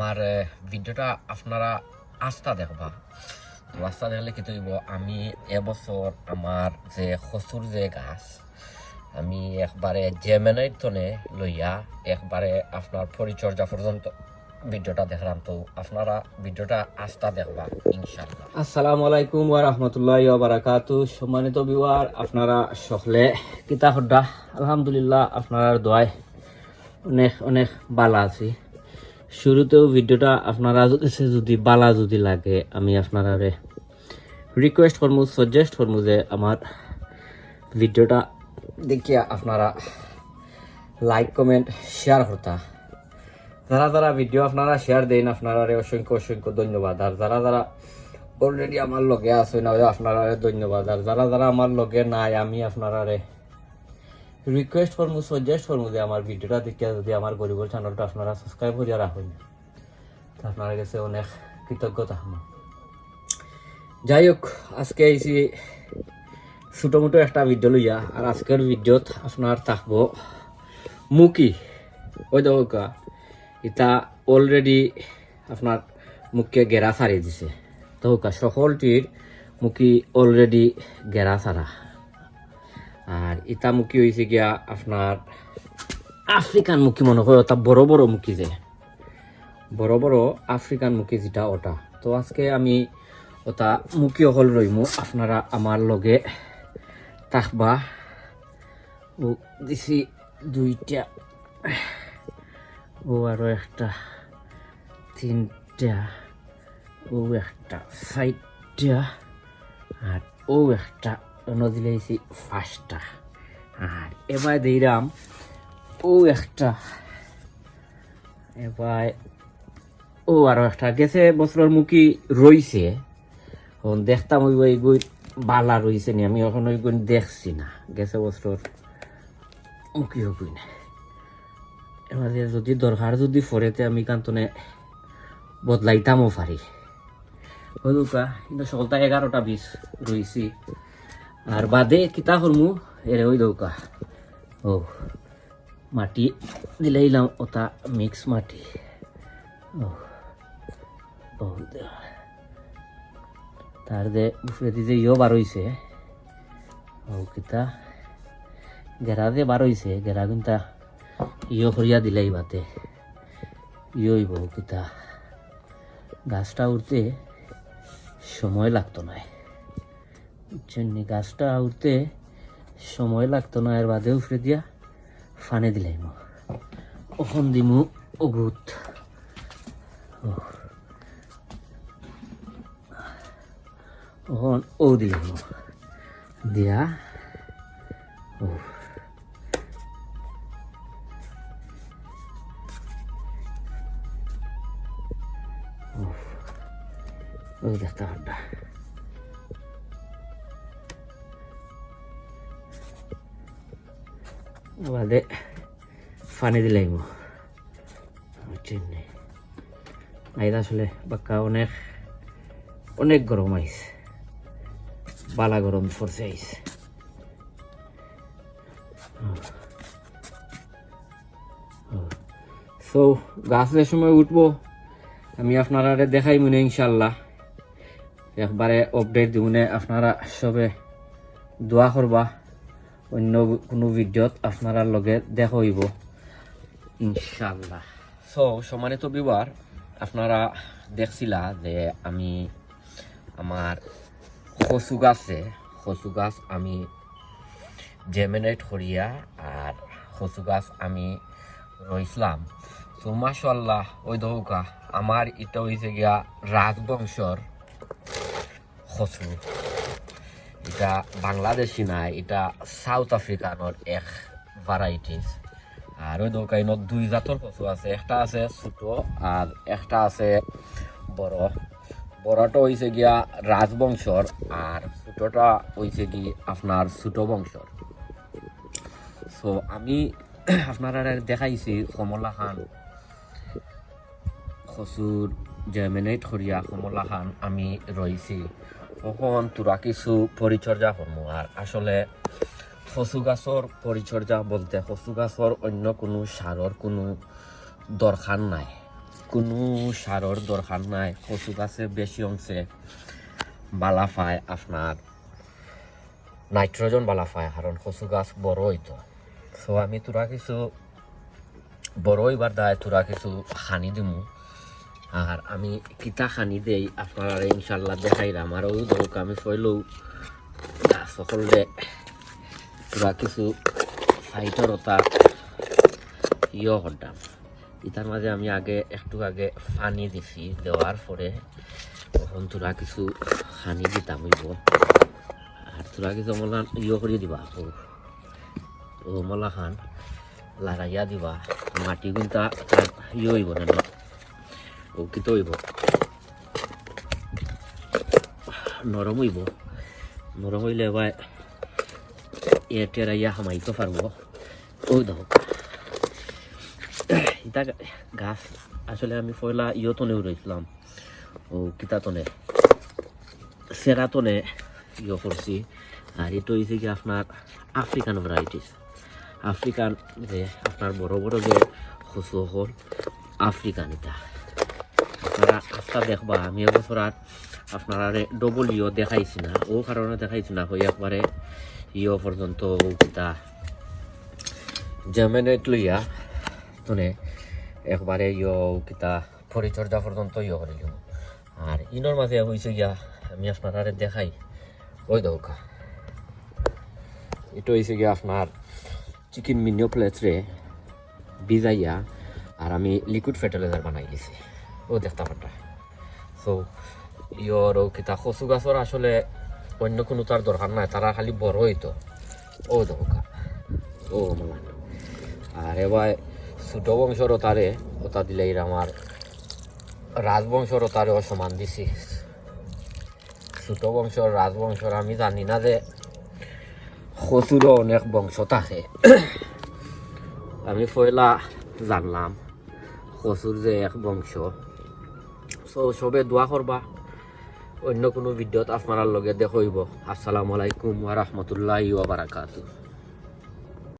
আমার ভিডিওটা আপনারা আস্থা দেখবা। তো আস্থা দেখলে কি তৈব? আমি এবছর আমার যে খসুর যে গাছ, আমি একবারে জেমেনাইট তনে লইয়া একবারে আপনার পরিচর্যা পর্যন্ত ভিডিওটা দেখলাম। তো আপনারা ভিডিওটা আস্থা দেখবা ইনশাল্লাহ আসসালামু আলাইকুম ওয়া রাহমাতুল্লাহি ওয়া বারাকাতু। সম্মানিত বিওয়ার আপনারা সকলে কিতা হড্ডা আলহামদুলিল্লাহ আপনার দোয়ায় অনেক অনেক বালা আছি। শুরুতেও ভিডিওটা আপনারা কাছে যদি বালা যদি লাগে, আমি আপনারা রিকোয়েস্ট করমু সাজেস্ট করমু যে আমার ভিডিওটা দেখিয়া আপনারা লাইক কমেন্ট শেয়ার করতা। যারা যারা ভিডিও আপনারা শেয়ার দেন আপনারা অসংখ্য অসংখ্য ধন্যবাদ। আর যারা যারা অলরেডি আমার লগে আছে না আপনারা ধন্যবাদ। আর যারা যারা আমার লগে নাই, আমি আপনারা রিকোয়েস্ট করব সাজেস্ট করব যে আমার ভিডিওটা দেখে যদি আমার গরিবের চ্যানেলটা আপনারা সাবস্ক্রাইব করিয়া রাখুন। তো আপনার কাছে অনেক কৃতজ্ঞতা। আমার যাই হোক, আজকে আইসি ছোটো মোটো একটা ভিডিও লইয়া, আর আজকের ভিডিওত আপনার থাকব মুকি। ওই দেখা ইটা অলরেডি আপনার মুখকে গেরা সারি দিছে। তো সকলটির মুখি অলরেডি গেরা সারা। আর ইটা মুখি হয়েছে গিয়া আপনার আফ্রিকান মুখী মনে হয় ওটা বড় বড় মুখী যে। বড় বড় আফ্রিকান মুখি যেটা ওটা। তো আজকে আমি ওটা মুখি অকল রইমু আপনারা আমার লগে থাকবা। ও, দিছি দুইটা। ও আরও একটা, তিনটা। ও, একটা চারটা আর ও, একটা নদী লাইছি পাঁচটা আর এবার দিলাম ও একটা। এবার ও আরও একটা। গেছে বছরের মুখী রইছে। দেখতাম ওই ওই গই বালা রইছে নি। আমি এখন ওই গুণ দেখছি না। গেছে বছর মুখী হবই না। এবার যদি দরকার যদি ফরেতে আমি কান্তনে বদলাইতামও পারি। হলুকা, কিন্তু সকালটা এগারোটা বিশ রইছি। আর বাদে কিতা করমু? এরে ওই দৌকা। ও, মাটি দিলাইলাম ওটা মিক্স মাটি। ও দে- তার যে উপরে যে ইয়ে বার হইছে। ও, কিতা? গেরা যে বার হইছে, গেরা কিন্তু ইয়ে করিয়া দিলাই বাতে ইয়ে হইব, কিতা? গাছটা উঠতে সময় লাগতো না নি? গাছটা উঠতে সময় লাগতো না, এর বাদে উফরে দিয়া ফানে দিলাইম ওখন দিমু অগুত ওখন ও দিলাইম দিয়া। ও ওই দেখতে পারবা। বাদে ফানি দিলাইব আসলে বাক্কা অনেক অনেক গরম আইস বালা গরম পড়ছে আইস সো গাছের সময় উঠবো আমি আপনারা দেখাই মনে ইনশাল্লাহ একবারে আপডেট দিবনে আপনারা সবে দোয়া করবা অন্য কোনো ভিডিওত আপনারা লগে দেখা হইব। ইনশাল্লাহ সো সম্মানিত বিবার আপনারা দেখছিলা যে আমি আমার কচু গাছে কচু গাছ আমি জেমিনেট করিয়া আর কচু গাছ আমি রইছিলাম তো মাসাল্লাহ ওই দৌকা আমার এটা হয়েছে গিয়া রাজবংশর কচু এটা বাংলাদেশি না এটা সাউথ আফ্রিকানোর এক ভ্যারাইটিস আর ওই দোকানত দুই জাতর কচু আছে, একটা আছে ছোট আর একটা আছে বড়। বড়টা হয়েছে গিয়া রাজবংশর আর ছোটটা হয়েছে কি আপনার ছোট বংশর সো আমি আপনারা দেখাইছি, কমলা খান কচুর জেমিনেট করিয়া কমলা খান আমি রয়েছি তখন তোরা কিছু পরিচর্যা করব আর আসলে কচু গাছর পরিচর্যা বলতে কচু গাছর অন্য কোনো সাৰৰ কোনো দরকার নাই কোনো সারর দরকার নাই কচু গাছে বেশি অংশে বালা পায় আপনার নাইট্রোজেন বালা পায় কারণ কচু গাছ বড় হইতো সো আমি তোরা কিছু বড় হইবার দায় তোরা কিছু খানি দিমু আর আমি কিতা খানি দেই আপনারা ইনশাল্লাহ দেখাইলাম। আর ওই ধরুক, আমি ফইলেও সকলে তোরা কিছু ফাইটরতা ইয়ে করতাম। ইতার মাঝে আমি আগে, একটু আগে পানি দিছি, দেওয়ার পরে তখন তোরা কিছু খানি দিতাম হইব আর তোরা কিছু মলা ইয়ে করে দিবা? ও মলা খান লাগাইয়া দিবা। মাটি তার ইয়ে হইব না? ও হইব নরম হইব নরম হইলে এবার এ টেরাইয়া হামাইতে পারব ওই দেখো ইতা গাছ আসলে আমি পয়লা ইয়তনে রয়েছিলাম ও কিতাতনে সেরাতনে ইয়ে করছি আর এটা হয়েছে কি আপনার আফ্রিকান ভ্যারাইটিস আফ্রিকান যে আপনার বড় বড় যে কচু হল আফ্রিকান এটা আপনারা আস্তা দেখবা আমি এবছর আর আপনারা ডবল ইয় দেখাইছি না। ও কারণে দেখাইছি না হই একবারে ইয় পর্যন্ত কিতা। জেমেনেট লইয়া তুনে একবারে ইয় কিতা পরিচর্যা পর্যন্ত ইয়ে করিল আর ইনোর মাঝে হয়েছে গিয়া, আমি আপনারা দেখাই। ওই দৌকা। এটা হয়েছে গিয়া আপনার চিকেন মিনিও প্লেটরে ভিজাইয়া, আর আমি লিকুইড ফার্টিলাইজার বানাই দিছি। ও দেখতে পারটা সো ইয়র ও কিতা কচু গাছর আসলে অন্য কোনো তার দরকার নাই তারা খালি বড় হইতো ও দৌকা ও মালা আর এবার ছোট বংশর তারে ওটা দিলে এর আমার রাজবংশর তারে সমান দিছি ছোট বংশর রাজবংশর আমি জানি না যে খসুরও অনেক বংশ থাকে। আমি পয়লা জানলাম খসুর যে এক বংশ। সো সবে দোয়া করবা অন্য কোনো ভিডিওত আপনার লগে দেখইব আসসালামু আলাইকুম ওয়া বারাকাতুহু